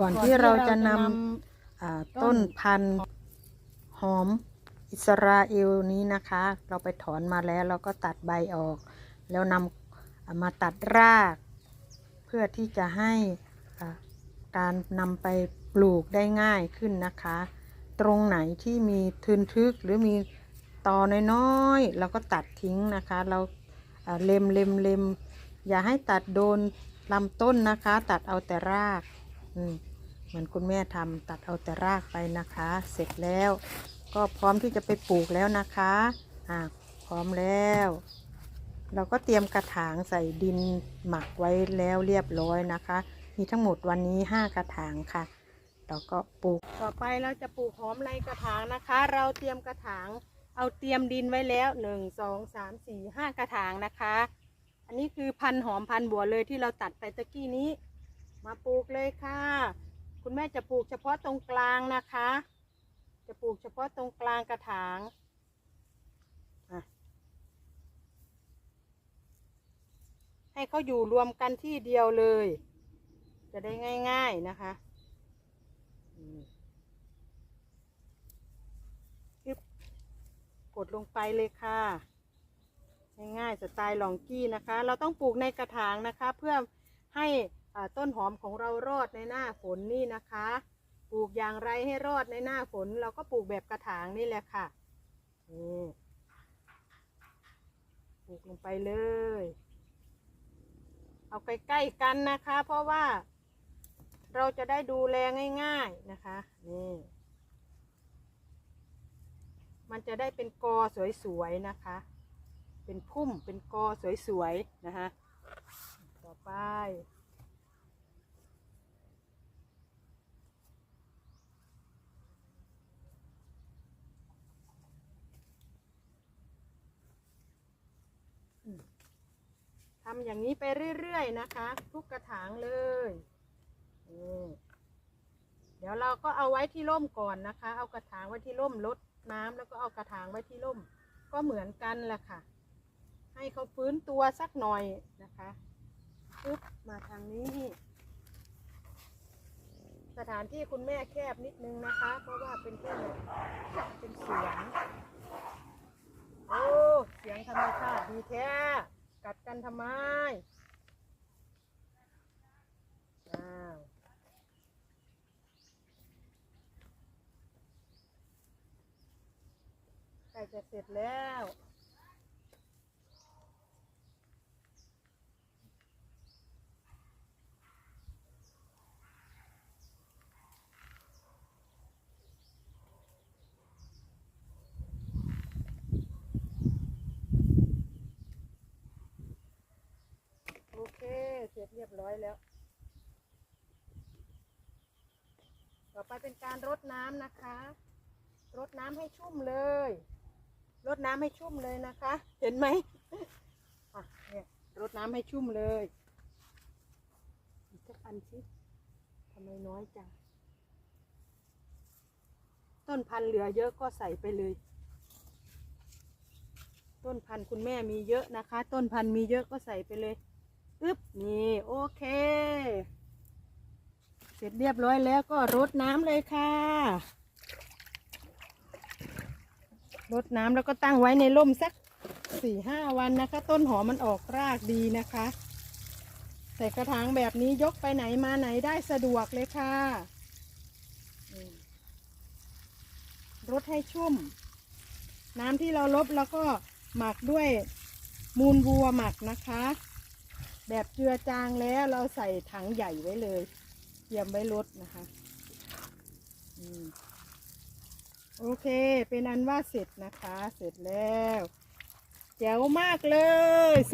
ก่อนที่เราจะนำอ่าต้นพันธุ์หอมอิสราเอลนี้นะคะ เราไปถอนมาแล้วเราก็ตัดใบออก แล้วนำอ่ามาตัดราก เพื่อที่จะให้อ่าการนำไปปลูกได้ง่ายขึ้นนะคะ ตรงไหนที่มีทึนทึกหรือมีตอน้อยๆเราก็ตัดทิ้งนะคะ เราอ่าเล็มเล็มเล็มอย่าให้ตัดโดนลำต้นนะคะ ตัดเอาแต่รากอืม เหมือนคุณแม่ทำตัดเอาแต่รากไปนะคะ เสร็จแล้ว ก็พร้อมที่จะไปปลูกแล้วนะคะอ่าพร้อมแล้ว เราก็เตรียมกระถางใส่ดินหมักไว้แล้วเรียบร้อยนะคะ มีทั้งหมดวันนี้ 5 กระถางค่ะเราก็ปลูก ต่อไปเราจะปลูกหอมในกระถางนะคะ เราเตรียมกระถาง เอาเตรียมดินไว้แล้ว 1 2 3 4 5 กระถางนะคะ อันนี้คือพันหอมพันบัวเลยที่เราตัดไปตะกี้นี้ มาปลูกเลยค่ะ คุณแม่จะปลูกเฉพาะตรงกลางนะคะ จะปลูกเฉพาะตรงกลางกระถางให้เขาอยู่รวมกันที่เดียวเลย จะได้ง่าย ๆนะคะอืมกดลงไปเลยค่ะ ง่ายๆสไตล์ลองกี้นะคะ เราต้องปลูกในกระถางนะคะ เพื่อให้ ต้นหอมของเรารอดในหน้าฝนนี่นะคะ ปลูกอย่างไรให้รอดในหน้าฝน เราก็ปลูกแบบกระถางนี่แหละค่ะนี่ปลูกลงไปเลย เอาใกล้ๆกันนะคะ เพราะว่า เราจะได้ดูแลง่ายๆนะคะนี่มันจะได้เป็นกอสวยๆนะคะ เป็นพุ่มเป็นกอสวยๆนะคะ ต่อไปำอย่างนี้ไปเรื่อยๆนะคะ ทุกกระถางเลยนี่เดี๋ยวเราก็เอาไว้ที่ร่มก่อนนะคะ เอากระถางไว้ที่ร่มลดน้ำแล้วก็เอากระถางไว้ที่ร่ม ก็เหมือนกันแหละค่ะ ให้เขาฟื้นตัวสักหน่อยนะคะปึ๊บมาทางนี้ สถานที่คุณแม่แคบนิดนึงนะคะ เพราะว่าเป็นแค่เป็นสวนโอ้เสียงธรรมชาติดีแท้ กัดกันทำไมอ้าวใกล้จะเสร็จแล้ว โอเค เสร็จเรียบร้อยแล้ว ต่อไปเป็นการรดน้ำนะคะ รดน้ำให้ชุ่มเลย รดน้ำให้ชุ่มเลยนะคะ เห็นไหมอะเนี่ยรดน้ำให้ชุ่มเลย อีกสักอันสิทำไมน้อยจัง ต้นพันธุ์เหลือเยอะก็ใส่ไปเลยต้นพันธุ์คุณแม่มีเยอะนะคะ ต้นพันธุ์มีเยอะก็ใส่ไปเลย อึ๊บนี่โอเค เสร็จเรียบร้อยแล้วก็รดน้ำเลยค่ะรดน้ำแล้วก็ตั้งไว้ในร่มสักสี่ห้าวันนะคะ ต้นหอมมันออกรากดีนะคะ ใส่กระถางแบบนี้ยกไปไหนมาไหนได้สะดวกเลยค่ะรดให้ชุ่ม น้ำที่เราลบแล้วก็หมักด้วยมูลวัวหมักนะคะ แบบเจือจางแล้วเราใส่ถังใหญ่ไว้เลย เตรียมไว้รถนะคะอโอเค เป็นอันว่าเสร็จนะคะ เสร็จแล้วแจ๋วมากเลยเสร็จ